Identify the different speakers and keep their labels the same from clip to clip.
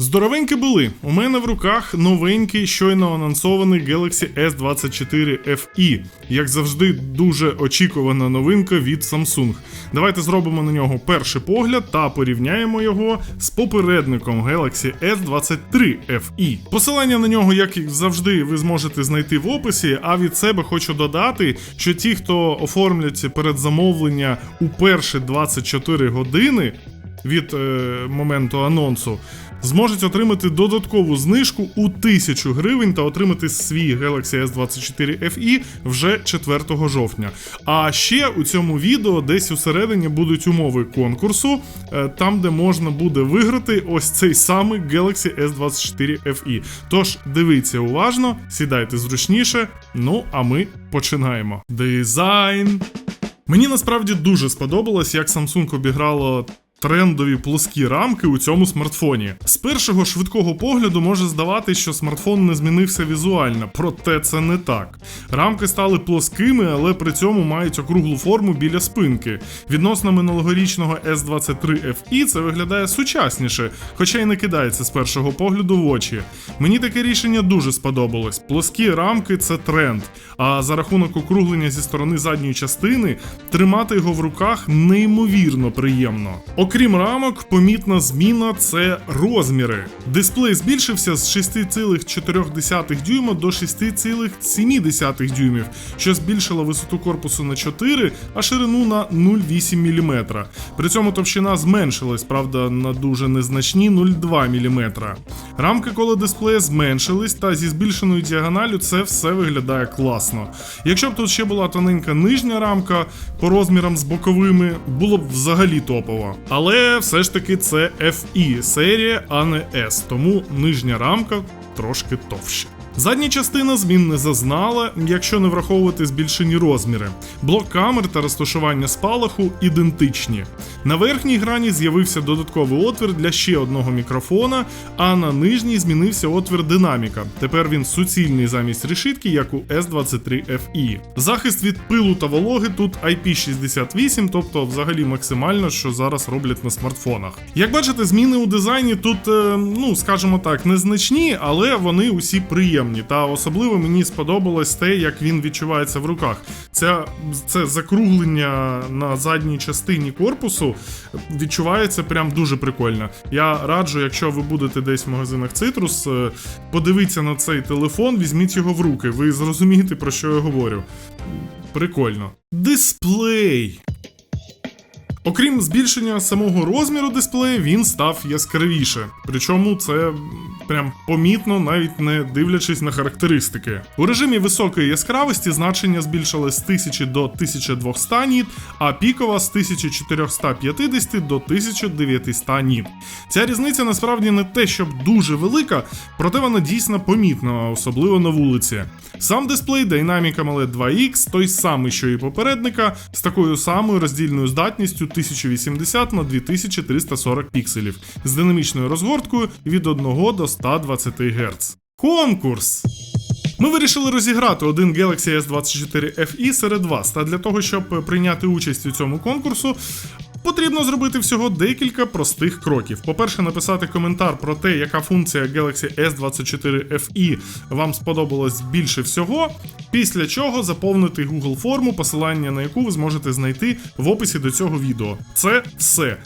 Speaker 1: Здоровенькі були. У мене в руках новенький щойно анонсований Galaxy S24 FE. Як завжди, дуже очікувана новинка від Samsung. Давайте зробимо на нього перший погляд та порівняємо його з попередником Galaxy S23 FE. Посилання на нього, як і завжди, ви зможете знайти в описі. А від себе хочу додати, що ті, хто оформляться передзамовлення у перші 24 години від е, моменту анонсу, зможуть отримати додаткову знижку у 1000 гривень та отримати свій Galaxy S24 FE вже 4 жовтня. А ще у цьому відео десь усередині будуть умови конкурсу, е, там де можна буде виграти ось цей самий Galaxy S24 FE. Тож дивіться уважно, сідайте зручніше. Ну а ми починаємо. Дизайн. Мені насправді дуже сподобалось, як Samsung обіграло трендові плоскі рамки у цьому смартфоні. З першого швидкого погляду може здавати, що смартфон не змінився візуально, проте це не так. Рамки стали плоскими, але при цьому мають округлу форму біля спинки. Відносно минулогорічного S23 FE це виглядає сучасніше, хоча й не кидається з першого погляду в очі. Мені таке рішення дуже сподобалось. Плоскі рамки це тренд. А за рахунок округлення зі сторони задньої частини тримати його в руках неймовірно приємно. Окрім рамок, помітна зміна це розміри. Дисплей збільшився з 6,4 дюйма до 6,7 дюймів, що збільшило висоту корпусу на 4, а ширину на 0,8 мм. При цьому товщина зменшилась, правда, на дуже незначні 0,2 мм. Рамки коло дисплея зменшились, та зі збільшеною діагоналю це все виглядає класно. Якщо б тут ще була тоненька нижня рамка по розмірам з боковими, було б взагалі топово. Але все ж таки це FE серія, а не S, тому нижня рамка трошки товща. Задня частина змін не зазнала, якщо не враховувати збільшені розміри. Блок камер та розташування спалаху ідентичні. На верхній грані з'явився додатковий отвір для ще одного мікрофона, а на нижній змінився отвір динаміка. Тепер він суцільний замість решітки, як у S23 FE. Захист від пилу та вологи тут IP68, тобто взагалі максимально, що зараз роблять на смартфонах. Як бачите, зміни у дизайні тут, е, ну скажімо так, незначні, але вони усі приємні. Та особливо мені сподобалось те, як він відчувається в руках. Це, це закруглення на задній частині корпусу відчувається прям дуже прикольно. Я раджу, якщо ви будете десь в магазинах Citrus, е, подивіться на цей телефон, візьміть його в руки. Ви зрозумієте, про що я говорю. Прикольно. Дисплей. Окрім збільшення самого розміру дисплея, він став яскравіше. Причому це прям помітно, навіть не дивлячись на характеристики. У режимі високої яскравості значення збільшилось з 1000 до 1200 ніт, а пікова з 1450 до 1900 ніт. Ця різниця насправді не те, щоб дуже велика, проте вона дійсно помітна, особливо на вулиці. Сам дисплей Dynamic AMOLED 2X той самий, що і попередника, з такою самою роздільною здатністю 1080 на 2340 пікселів, з динамічною розгорткою від 1 до 120 Гц. Конкурс! Ми вирішили розіграти один Galaxy S24 FE серед вас. Та для того, щоб прийняти участь у цьому конкурсу, Потрібно зробити всього декілька простих кроків. По-перше, написати коментар про те, яка функція Galaxy S24 FE вам сподобалась більше всього. Після чого заповнити Google форму, посилання на яку ви зможете знайти в описі до цього відео. Це все.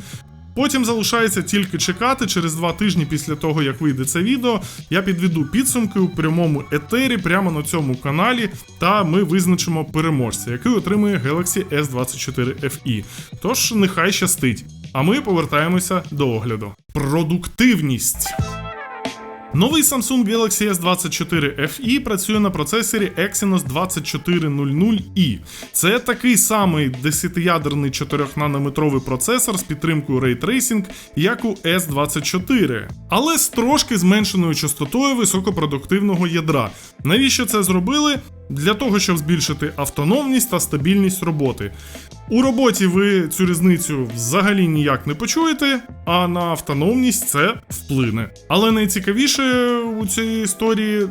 Speaker 1: Потім залишається тільки чекати через два тижні після того, як вийде це відео. Я підведу підсумки у прямому етері прямо на цьому каналі, та ми визначимо переможця, який отримує Galaxy S24 FE. Тож нехай щастить. А ми повертаємося до огляду. Продуктивність. Новий Samsung Galaxy S24 FE працює на процесорі Exynos 2400i. Це такий самий 10-ядерний 4-нанометровий процесор з підтримкою Ray Tracing, як у S24, але з трошки зменшеною частотою високопродуктивного ядра. Навіщо це зробили? Для того, щоб збільшити автономність та стабільність роботи. У роботі ви цю різницю взагалі ніяк не почуєте, а на автономність це вплине. Але найцікавіше у цій історії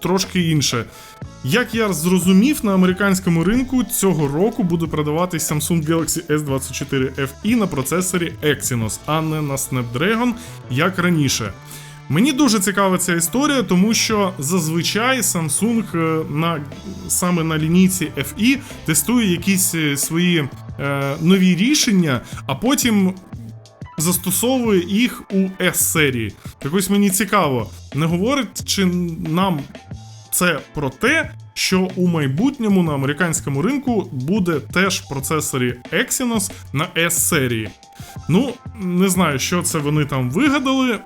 Speaker 1: трошки інше. Як я зрозумів, на американському ринку цього року буде продаватись Samsung Galaxy S24 FE на процесорі Exynos, а не на Snapdragon, як раніше. Мені дуже цікава ця історія, тому що зазвичай Samsung е, на саме на лінійці FE тестує якісь е, свої е, нові рішення, а потім застосовує їх у S-серії. Так ось мені цікаво, не говорить чи нам це про те, що у майбутньому на американському ринку буде теж процесорі Exynos на S-серії. Ну, не знаю, що це вони там вигадали.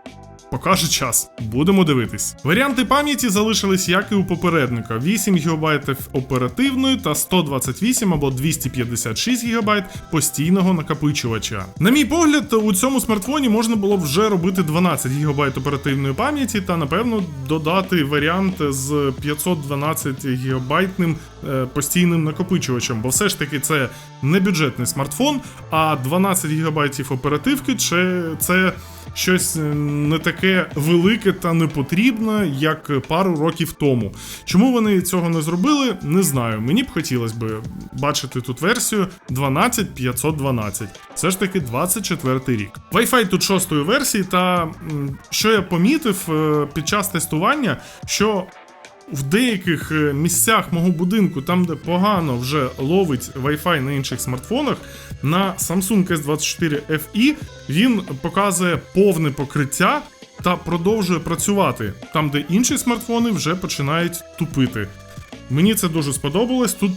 Speaker 1: Покаже час, будемо дивитись. Варіанти пам'яті залишились як і у попередника: 8 ГБ оперативної та 128 або 256 ГБ постійного накопичувача. На мій погляд, у цьому смартфоні можна було вже робити 12 ГБ оперативної пам'яті та напевно додати варіант з 512 гігабайтним е, постійним накопичувачем, бо все ж таки це не бюджетний смартфон, а 12 ГБ оперативки це щось е, не таке велике та непотрібне, як пару років тому. Чому вони цього не зробили, не знаю. Мені б хотілося б бачити тут версію 12512. Все ж таки 24 рік. Wi-Fi тут шостої версії, та що я помітив е, під час тестування, що в деяких е, місцях мого будинку, там де погано вже ловить Wi-Fi на інших смартфонах, на Samsung S24 FE він показує повне покриття та продовжує працювати там, де інші смартфони вже починають тупити. Мені це дуже сподобалось. Тут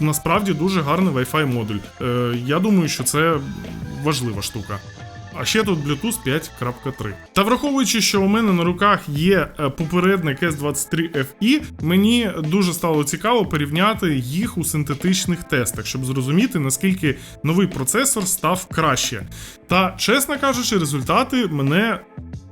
Speaker 1: насправді дуже гарний Wi-Fi модуль. Е, я думаю, що це важлива штука. А ще тут Bluetooth 5.3. Та враховуючи, що у мене на руках є е, попередник S23 FE, мені дуже стало цікаво порівняти їх у синтетичних тестах, щоб зрозуміти, наскільки новий процесор став краще. Та, чесно кажучи, результати мене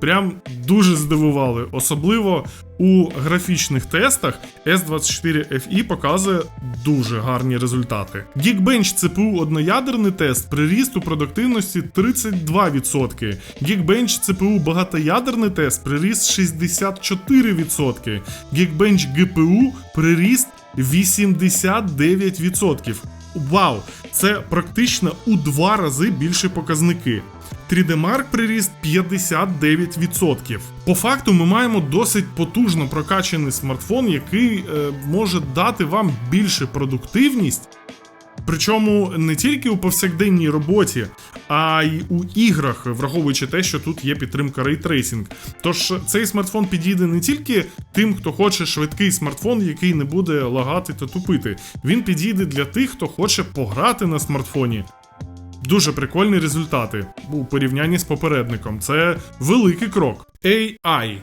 Speaker 1: прям дуже здивували. Особливо у графічних тестах S24 FE показує дуже гарні результати. Geekbench CPU одноядерний тест приріст у продуктивності 32%. Geekbench CPU багатоядерний тест приріст 64%. Geekbench GPU приріст 89%. Вау! Це практично у два рази більші показники. 3D Mark приріст 59%. По факту ми маємо досить потужно прокачаний смартфон, який е, може дати вам більше продуктивність. Причому не тільки у повсякденній роботі, а й у іграх, враховуючи те, що тут є підтримка рейтрейсінг. Тож цей смартфон підійде не тільки тим, хто хоче швидкий смартфон, який не буде лагати та тупити. Він підійде для тих, хто хоче пограти на смартфоні. Дуже прикольні результати у порівнянні з попередником. Це великий крок. AI.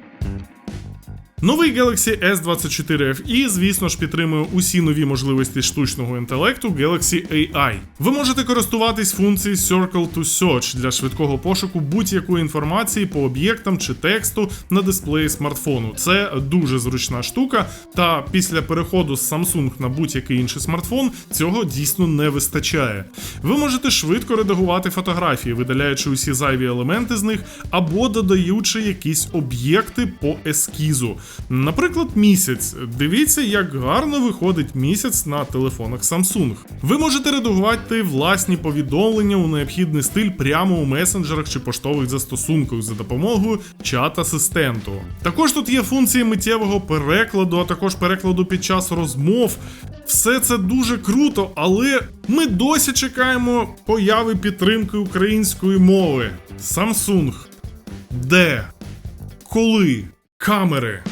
Speaker 1: Новий Galaxy S24 FE, звісно ж, підтримує усі нові можливості штучного інтелекту Galaxy AI. Ви можете користуватись функцією Circle to Search для швидкого пошуку будь-якої інформації по об'єктам чи тексту на дисплеї смартфону. Це дуже зручна штука, та після переходу з Samsung на будь-який інший смартфон цього дійсно не вистачає. Ви можете швидко редагувати фотографії, видаляючи усі зайві елементи з них, або додаючи якісь об'єкти по ескізу. Наприклад, місяць. Дивіться, як гарно виходить місяць на телефонах Samsung. Ви можете редагувати власні повідомлення у необхідний стиль прямо у месенджерах чи поштових застосунках за допомогою чат-асистенту. Також тут є функції миттєвого перекладу, а також перекладу під час розмов. Все це дуже круто, але ми досі чекаємо появи підтримки української мови. Samsung. Де? Коли? Камери.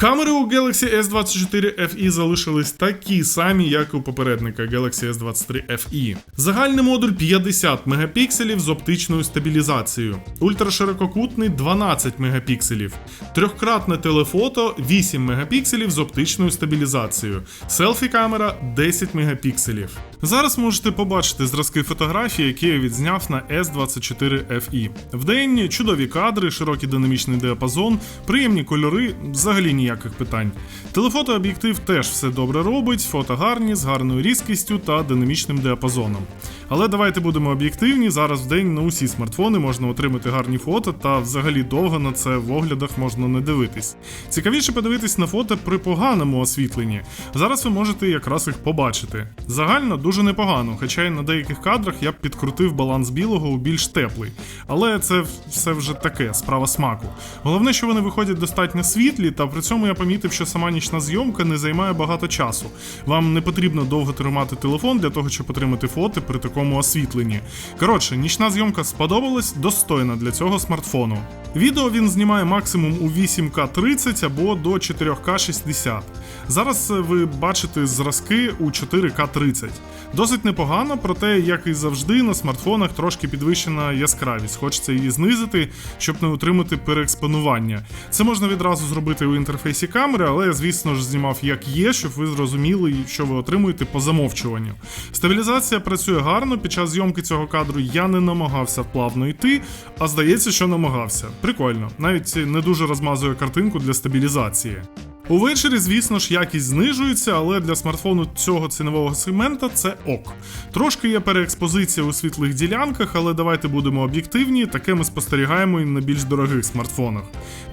Speaker 1: Камери у Galaxy S24 FE залишились такі самі, як у попередника Galaxy S23 FE. Загальний модуль 50 мегапікселів з оптичною стабілізацією, ультраширококутний 12 мегапікселів, трьохкратне телефото 8 мегапікселів з оптичною стабілізацією, селфі камера 10 мегапікселів. Зараз можете побачити зразки фотографій, які я відзняв на S24 FE. Вдень чудові кадри, широкий динамічний діапазон, приємні кольори, взагалі ніяких питань. Телефотооб'єктив теж все добре робить, фото гарні, з гарною різкістю та динамічним діапазоном. Але давайте будемо об'єктивні. Зараз в день на усі смартфони можна отримати гарні фото, та взагалі довго на це в оглядах можна не дивитись. Цікавіше подивитись на фото при поганому освітленні. Зараз ви можете якраз їх побачити. Загально дуже непогано, хоча й на деяких кадрах я б підкрутив баланс білого у більш теплий. Але це все вже таке, справа смаку. Головне, що вони виходять достатньо світлі, та при цьому я помітив, що сама нічна зйомка не займає багато часу. Вам не потрібно довго тримати телефон для того, щоб отримати фото при такому освітленні. Коротше, нічна зйомка сподобалась, достойна для цього смартфону. Відео він знімає максимум у 8К 30 або до 4К 60. Зараз е, ви бачите зразки у 4К 30. Досить непогано, проте, як і завжди, на смартфонах трошки підвищена яскравість. Хочеться її знизити, щоб не отримати переекспонування. Це можна відразу зробити у інтерфейсі камери, але я, звісно ж, знімав як є, щоб ви зрозуміли, що ви отримуєте по замовчуванню. Стабілізація працює гарно. Під час зйомки цього кадру я не намагався плавно йти, а здається, що намагався. Прикольно, навіть не дуже розмазує картинку для стабілізації. Увечері, звісно ж, якість знижується, але для смартфону цього цінового сегмента це ок. Трошки є переекспозиція у світлих ділянках, але давайте будемо об'єктивні, таке ми спостерігаємо і на більш дорогих смартфонах.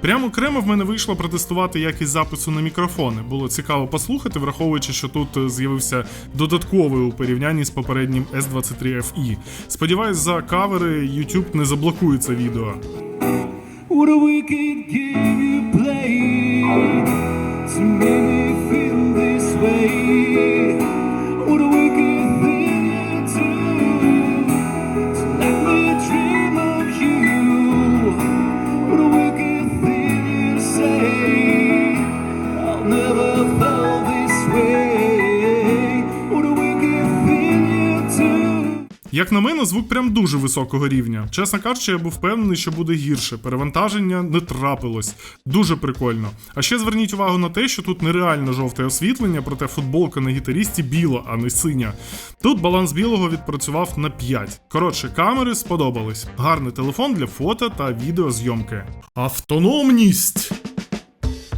Speaker 1: Прямо окремо в мене вийшло протестувати якість запису на мікрофони. Було цікаво послухати, враховуючи, що тут е, з'явився додатковий у порівнянні з попереднім S23 FE. Сподіваюсь, за кавери YouTube не заблокує це відео. Мене, звук прям дуже високого рівня. Чесно кажучи, я був впевнений, що буде гірше. Перевантаження не трапилось. Дуже прикольно. А ще зверніть увагу на те, що тут нереально жовте освітлення, проте футболка на гітарісті біла, а не синя. Тут баланс білого відпрацював на 5. Коротше, камери сподобались. Гарний телефон для фото та відеозйомки. Автономність!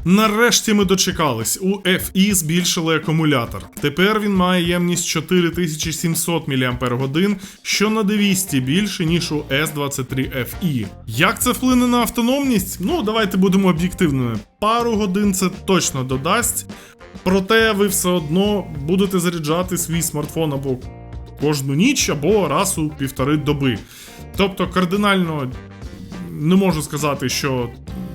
Speaker 1: Нарешті ми дочекались. У FE збільшили акумулятор. Тепер він має ємність 4700 мАч, що на 200 більше, ніж у S23 FE. Як це вплине на автономність? Ну, давайте будемо об'єктивними. Пару годин це точно додасть. Проте ви все одно будете заряджати свій смартфон або кожну ніч, або раз у півтори доби. Тобто кардинально не можу сказати, що,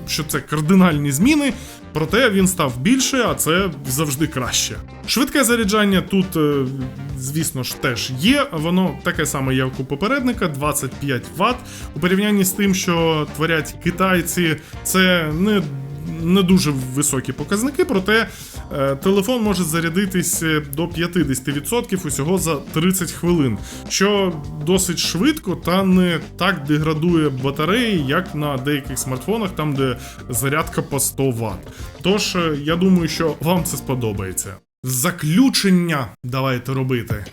Speaker 1: що це кардинальні зміни, проте він став більше, а це завжди краще. Швидке заряджання тут, е, звісно ж, теж є. Воно таке саме, як у попередника, 25 Вт. У порівнянні з тим, що творять китайці, це не. Не дуже високі показники, проте телефон може зарядитись е, до 50% усього за 30 хвилин, що досить швидко та не так деградує батареї, як на деяких смартфонах, там де зарядка по 100 Вт. Тож е, я думаю, що вам це сподобається. Заключення давайте робити.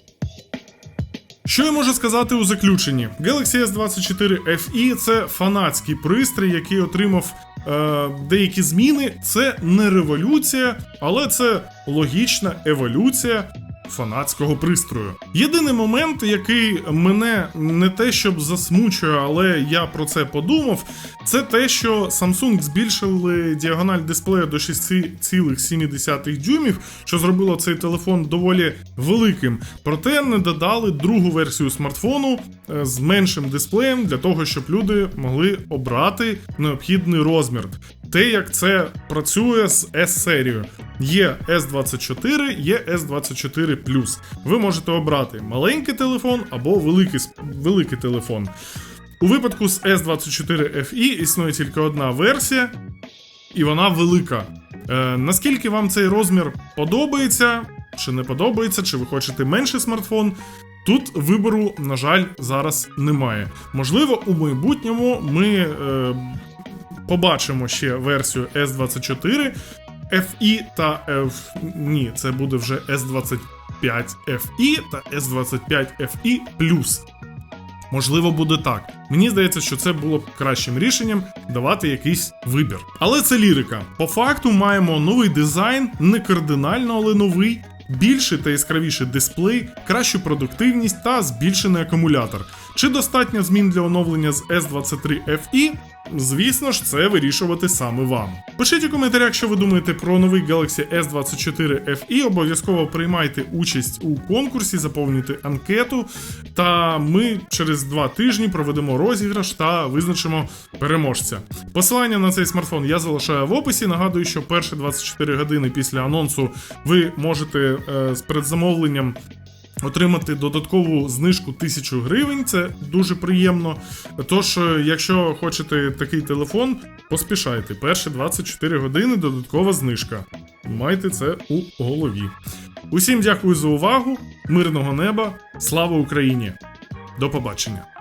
Speaker 1: Що я можу сказати у заключенні? Galaxy S24 FE це фанатський пристрій, який отримав е, деякі зміни. Це не революція, але це логічна еволюція. Фанатського пристрою. Єдиний момент, який мене не те щоб засмучує, але я про це подумав, це те, що Samsung збільшили діагональ дисплея до 6,7 дюймів, що зробило цей телефон доволі великим. Проте не додали другу версію смартфону е, з меншим дисплеєм для того, щоб люди могли обрати необхідний розмір. Те, як це працює з S-серією. Є S24, є S24 Ви можете обрати маленький телефон або великий, великий телефон. У випадку з S24 FE існує тільки одна версія, і вона велика. Е, наскільки вам цей розмір подобається, чи не подобається, чи ви хочете менший смартфон? Тут вибору, на жаль, зараз немає. Можливо, у майбутньому ми е, побачимо ще версію S24 FE та F... Ні, це буде вже S25 FE та S25 FE Можливо, буде так. Мені здається, що це було б кращим рішенням давати якийсь вибір. Але це лірика. По факту маємо новий дизайн, не кардинально, але новий. Більший та яскравіший дисплей, кращу продуктивність та збільшений акумулятор. Чи достатньо змін для оновлення з S23 FE? Звісно ж, це вирішувати саме вам. Пишіть у коментарях, що ви думаєте про новий Galaxy S24 FE. Обов'язково приймайте участь у конкурсі, заповнюйте анкету. Та ми через два тижні проведемо розіграш та визначимо переможця. Посилання на цей смартфон я залишаю в описі. Нагадую, що перші 24 години після анонсу ви можете е, з передзамовленням отримати додаткову знижку 1000 гривень. Це дуже приємно. Тож, е, якщо хочете такий телефон, поспішайте. Перші 24 години додаткова знижка. Майте це у голові. Усім дякую за увагу, мирного неба, слава Україні! До побачення!